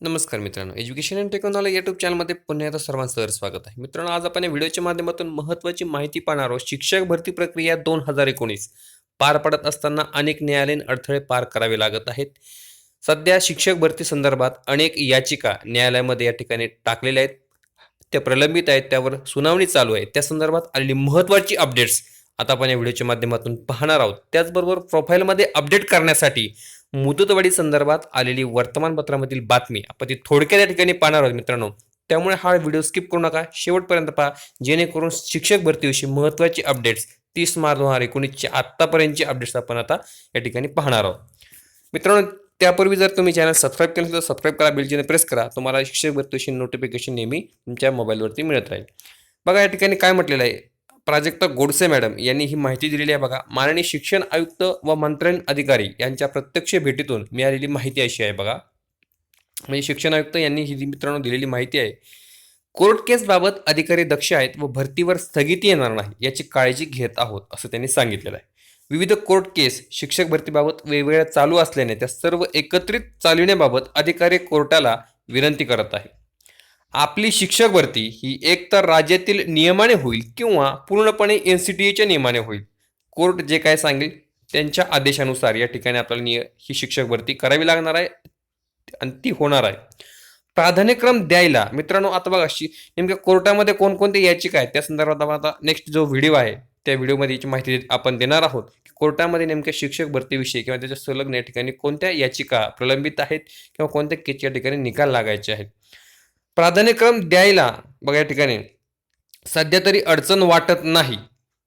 नमस्कार मित्रांनो. Education and technology YouTube चॅनलमध्ये पुन्हा एकदा सर्वांचं सर स्वागत आहे. मित्रांनो आज आपण या व्हिडिओच्या माध्यमातून महत्त्वाची माहिती पाहणार आहोत. शिक्षक भरती प्रक्रिया दोन हजार एकोणीस. पार पडत असताना अनेक न्यायालयीन अडथळे पार करावे लागत आहेत. सध्या शिक्षक भरती संदर्भात अनेक याचिका न्यायालयामध्ये या ठिकाणी टाकलेल्या आहेत. त्या प्रलंबित आहेत. त्यावर सुनावणी चालू आहे. त्या संदर्भात आलेली महत्त्वाची अपडेट्स आता आपण या व्हिडिओच्या माध्यमातून पाहणार आहोत. त्याचबरोबर प्रोफाईलमध्ये अपडेट करण्यासाठी मुदतवाढी संदर्भात आलेली वर्तमानपत्रामधील बातमी आपण ती थोडक्यात या ठिकाणी पाहणार आहोत मित्रांनो. त्यामुळे हा व्हिडिओ स्किप करू नका. शेवटपर्यंत पहा जेणेकरून शिक्षक भरतीविषयी महत्त्वाची अपडेट्स तीस मार्च दोन हजार एकोणीसची आत्तापर्यंतची अपडेट्स आपण आता या ठिकाणी पाहणार आहोत. मित्रांनो त्यापूर्वी जर तुम्ही चॅनल सबस्क्राईब केलं तर सबस्क्राईब करा बेलजीने प्रेस करा. तुम्हाला शिक्षक भरतीविषयी नोटिफिकेशन नेहमी तुमच्या मोबाईलवरती मिळत राहील. बघा या ठिकाणी काय म्हटलेलं आहे? प्राजक्ता गोडसे मॅडम यांनी ही माहिती दिलेली आहे बघा. माननीय शिक्षण आयुक्त व मंत्रण अधिकारी यांच्या प्रत्यक्ष भेटीतून मिळालेली माहिती अशी आहे बघा. म्हणजे शिक्षण आयुक्त यांनी ही मित्रांनो दिलेली माहिती आहे कोर्ट केसबाबत अधिकारी दक्ष आहेत व भरतीवर स्थगिती येणार नाही याची काळजी घेत आहोत असं त्यांनी सांगितलेलं आहे. विविध कोर्ट केस शिक्षक भरतीबाबत वेगवेगळ्या चालू असल्याने त्या सर्व एकत्रित चालविण्याबाबत अधिकारी कोर्टाला विनंती करत आहे आपली शिक्षक भरती ही एकतर राज्यातील नियमाने होईल किंवा पूर्णपणे एन सी टी एच्या नियमाने होईल. कोर्ट जे काय सांगेल त्यांच्या आदेशानुसार या ठिकाणी आपल्याला निय ही शिक्षक भरती करावी लागणार आहे आणि ती होणार आहे. प्राधान्यक्रम द्यायला मित्रांनो आता बघा अशी नेमक्या कोर्टामध्ये कोणकोणते याचिका आहेत? त्या संदर्भात आपण आता नेक्स्ट जो व्हिडिओ आहे त्या व्हिडिओमध्ये याची माहिती आपण देणार आहोत. कोर्टामध्ये नेमक्या शिक्षक भरतीविषयी किंवा त्याच्या संलग्न या ठिकाणी कोणत्या याचिका प्रलंबित आहेत किंवा कोणत्या केसच्या ठिकाणी निकाल लागायचे आहेत? प्राधान्यक्रम द्यायला बघा या ठिकाणी. सध्या तरी अडचण वाटत नाही.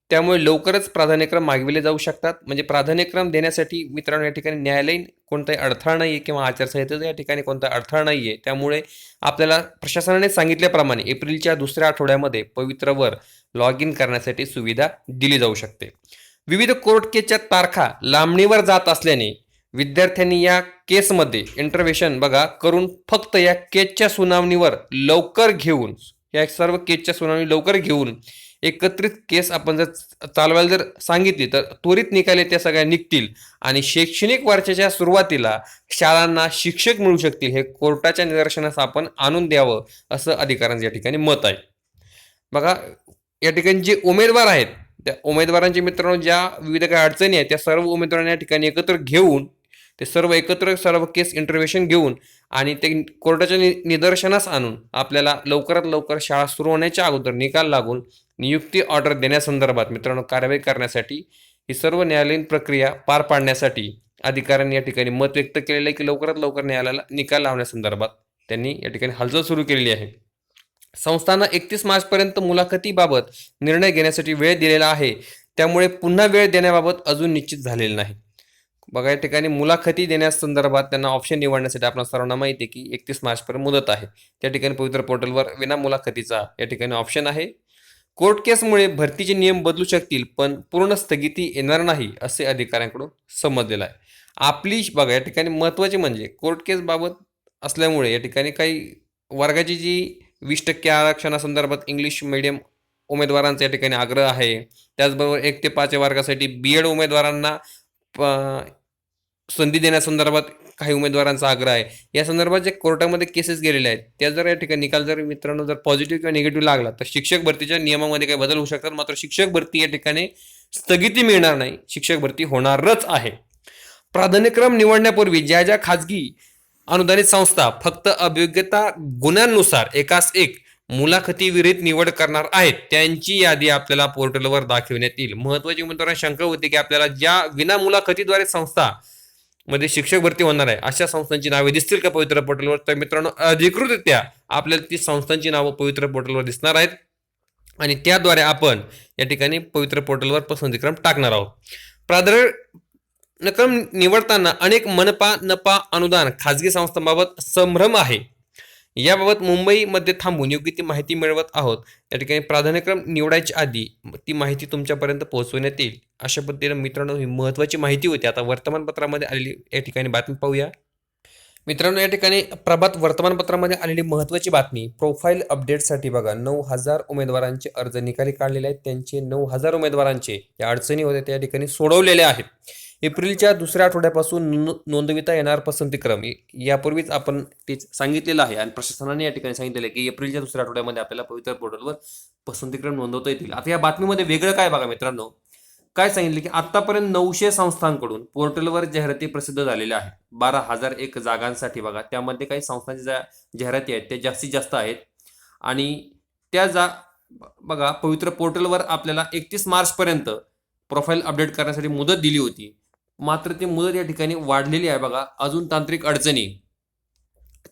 त्यामुळे लवकरच प्राधान्यक्रम मागविले जाऊ शकतात. म्हणजे प्राधान्यक्रम देण्यासाठी मित्रांनो या ठिकाणी न्यायालयीन कोणताही अडथळा नाही आहे किंवा आचारसंहितेचा या ठिकाणी कोणता अडथळा नाही आहे त्यामुळे आपल्याला प्रशासनाने सांगितल्याप्रमाणे एप्रिलच्या दुसऱ्या आठवड्यामध्ये पवित्रवर लॉग इन करण्यासाठी सुविधा दिली जाऊ शकते. विविध कोर्ट केसच्या तारखा लांबणीवर जात असल्याने विद्यार्थ्यांनी या केसमध्ये इंटरव्हेशन बघा करून फक्त या केसच्या सुनावणीवर लवकर घेऊन या सर्व केसच्या सुनावणी लवकर घेऊन एकत्रित केस आपण जर चालवायला जर सांगितली तर त्वरित निकाले त्या सगळ्या निघतील. आणि शैक्षणिक वर्षाच्या सुरुवातीला शाळांना शिक्षक मिळू शकतील हे कोर्टाच्या निदर्शनास आपण आणून द्यावं असं अधिकाऱ्यांचं या ठिकाणी मत आहे. बघा या ठिकाणी जे उमेदवार आहेत त्या उमेदवारांचे मित्रांनो ज्या विविध काही अडचणी आहेत त्या सर्व उमेदवारांना या ठिकाणी एकत्र घेऊन ते सर्व एकत्र सर्व केस इंटरव्हेशन घेऊन आणि ते कोर्टाच्या नि निदर्शनास आणून आपल्याला लवकरात लवकर शाळा सुरू होण्याच्या अगोदर निकाल लागून नियुक्ती ऑर्डर देण्यासंदर्भात मित्रांनो कारवाई करण्यासाठी ही सर्व न्यायालयीन प्रक्रिया पार पाडण्यासाठी अधिकाऱ्यांनी या ठिकाणी मत व्यक्त केलेलं आहे की लवकरात लवकर न्यायालयाला निकाल लावण्यासंदर्भात त्यांनी या ठिकाणी हालचाल सुरू केलेली आहे. संस्थांना एकतीस मार्चपर्यंत मुलाखतीबाबत निर्णय घेण्यासाठी वेळ दिलेला आहे. त्यामुळे पुन्हा वेळ देण्याबाबत अजून निश्चित झालेलं नाही. बघा या ठिकाणी मुलाखती देण्यास संदर्भात त्यांना ऑप्शन निवडण्यासाठी आपण सर्वांना माहिती आहे की एकतीस मार्चपर्यंत मुदत आहे. त्या ठिकाणी पवित्र पोर्टलवर विना मुलाखतीचा या ठिकाणी ऑप्शन आहे. कोर्ट केसमुळे भरतीचे नियम बदलू शकतील पण पूर्ण स्थगिती येणार नाही असे अधिकाऱ्यांकडून समजलेलं आहे. आपली बघा या ठिकाणी महत्त्वाचे म्हणजे कोर्ट केसबाबत असल्यामुळे या ठिकाणी काही वर्गाची जी वीस टक्के आरक्षणासंदर्भात इंग्लिश मीडियम उमेदवारांचा या ठिकाणी आग्रह आहे. त्याचबरोबर एक ते पाच या वर्गासाठी बी एड उमेदवारांना संधी देण्यासंदर्भात काही उमेदवारांचा आग्रह आहे. या संदर्भात जे कोर्टामध्ये केसेस गेलेल्या आहेत त्या जर या ठिकाणी निकाल जर मित्रांनो जर पॉझिटिव्ह किंवा निगेटिव्ह लागला तर शिक्षक भरतीच्या नियमामध्ये काही बदल होऊ शकतात. मात्र शिक्षक भरती या ठिकाणी स्थगिती मिळणार नाही. शिक्षक भरती होणारच आहे. प्राधान्यक्रम निवडण्यापूर्वी ज्या ज्या खाजगी अनुदानित संस्था फक्त अभियोग्यता गुणांनुसार एकास एक मुलाखतीविरहित निवड करणार आहेत त्यांची यादी आपल्याला पोर्टलवर दाखविण्यात येईल. महत्वाची उमेदवारांना शंका होती की आपल्याला ज्या विना मुलाखतीद्वारे संस्था मध्ये शिक्षक भरती होणार आहे. अशा संस्थांची नावे दिसतील का पवित्र पोर्टलवर? तर मित्रांनो अधिकृतरित्या आपल्याला ती संस्थांची नावं पवित्र पोर्टलवर दिसणार आहेत. आणि त्याद्वारे आपण या ठिकाणी पवित्र पोर्टलवर पसंतीक्रम टाकणार आहोत. प्राधान्यक्रम निवडताना अनेक मनपा नपा अनुदान खाजगी संस्थांबाबत संभ्रम आहे. याबाबत मुंबईमध्ये थांबून योग्य ती माहिती मिळवत आहोत. या ठिकाणी प्राधान्यक्रम निवडायच्या आधी ती माहिती तुमच्यापर्यंत पोहोचवण्यात येईल. अशा पद्धतीने मित्रांनो ही महत्त्वाची माहिती होती. आता वर्तमानपत्रामध्ये आलेली या ठिकाणी बातमी पाहूया. मित्रांनो या ठिकाणी प्रभात वर्तमानपत्रामध्ये आलेली महत्त्वाची बातमी प्रोफाईल अपडेटसाठी बघा. नऊ हजार उमेदवारांचे अर्ज निकाली काढलेले आहेत. त्यांचे नऊ हजार उमेदवारांचे या अडचणी होत्या त्या ठिकाणी सोडवलेले आहेत. एप्रिलच्या दुसऱ्या आठवड्यापासून नोंदविता येणार पसंतीक्रम. यापूर्वीच आपण ते सांगितलेलं आहे आणि प्रशासनाने या ठिकाणी सांगितलेलं आहे की एप्रिलच्या दुसऱ्या आठवड्यामध्ये आपल्याला पवित्र पोर्टलवर पसंतीक्रम नोंदवता येतील. आता या बातमीमध्ये वेगळं काय बघा मित्रांनो? काय सांगितलं की आतापर्यंत नऊशे संस्थांकडून पोर्टलवर जाहिराती प्रसिद्ध झालेल्या आहेत. बारा हजार एक जागांसाठी बघा त्यामध्ये काही संस्थांच्या ज्या जाहिराती आहेत त्या जास्तीत जास्त आहेत. आणि त्या जा बघा पवित्र पोर्टलवर आपल्याला एकतीस मार्चपर्यंत प्रोफाईल अपडेट करण्यासाठी मुदत दिली होती. मात्र ती मुदत या ठिकाणी वाढलेली आहे बघा. अजून तांत्रिक अडचणी.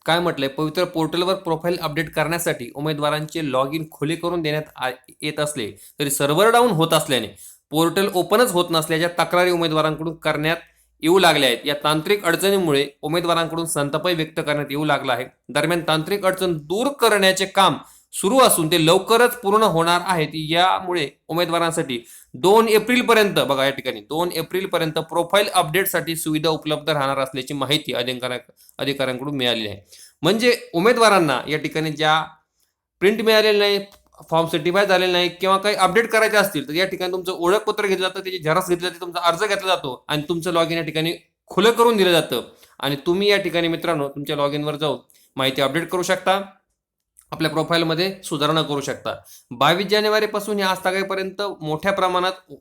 काय म्हटलंय? पवित्र पोर्टलवर प्रोफाईल अपडेट करण्यासाठी उमेदवारांचे लॉग इन खुले करून देण्यात आ- येत असले तरी सर्व्हर डाऊन होत असल्याने पोर्टल ओपनच होत नसल्याच्या तक्रारी उमेदवारांकडून करण्यात येऊ लागल्या आहेत. या तांत्रिक अडचणीमुळे उमेदवारांकडून संतापही व्यक्त करण्यात येऊ लागला आहे. दरम्यान तांत्रिक अडचण दूर करण्याचे काम सुरू असून ते लवकरच पूर्ण होणार आहेत. यामुळे उमेदवारांसाठी दोन एप्रिल पर्यंत बघा या ठिकाणी दोन एप्रिल पर्यंत प्रोफाईल अपडेटसाठी सुविधा उपलब्ध राहणार असल्याची माहिती अधिकाऱ्या अधिकाऱ्यांकडून मिळाली आहे. म्हणजे उमेदवारांना या ठिकाणी ज्या प्रिंट मिळालेले नाही फॉर्म सर्टिफाय झालेले नाही किंवा काही अपडेट करायचे असतील तर या ठिकाणी तुमचं ओळखपत्र घेतलं जातं त्याची झेरॉक्स घेतली जाते तुमचा अर्ज घेतला जातो आणि तुमचं लॉग इन या ठिकाणी खुलं करून दिलं जातं. आणि तुम्ही या ठिकाणी मित्रांनो तुमच्या लॉग इनवर जाऊन माहिती अपडेट करू शकता. आपल्या प्रोफाईलमध्ये सुधारणा करू शकता. बावीस जानेवारीपासून या आजतागापर्यंत मोठ्या प्रमाणात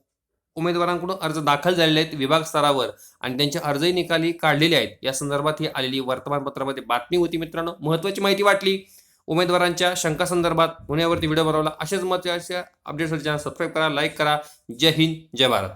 उमेदवारांकडून अर्ज दाखल झालेले आहेत विभाग स्तरावर आणि त्यांचे अर्जही निकाली काढलेले आहेत. या संदर्भात ही आलेली वर्तमानपत्रामध्ये बातमी होती मित्रांनो. महत्त्वाची माहिती वाटली. उमेदवारांच्या शंका संदर्भात पुण्यावरती व्हिडिओ बनवला. असेच महत्त्वाच्या अपडेट्ससाठी चॅनल सबस्क्राईब करा लाईक करा. जय हिंद जय भारत.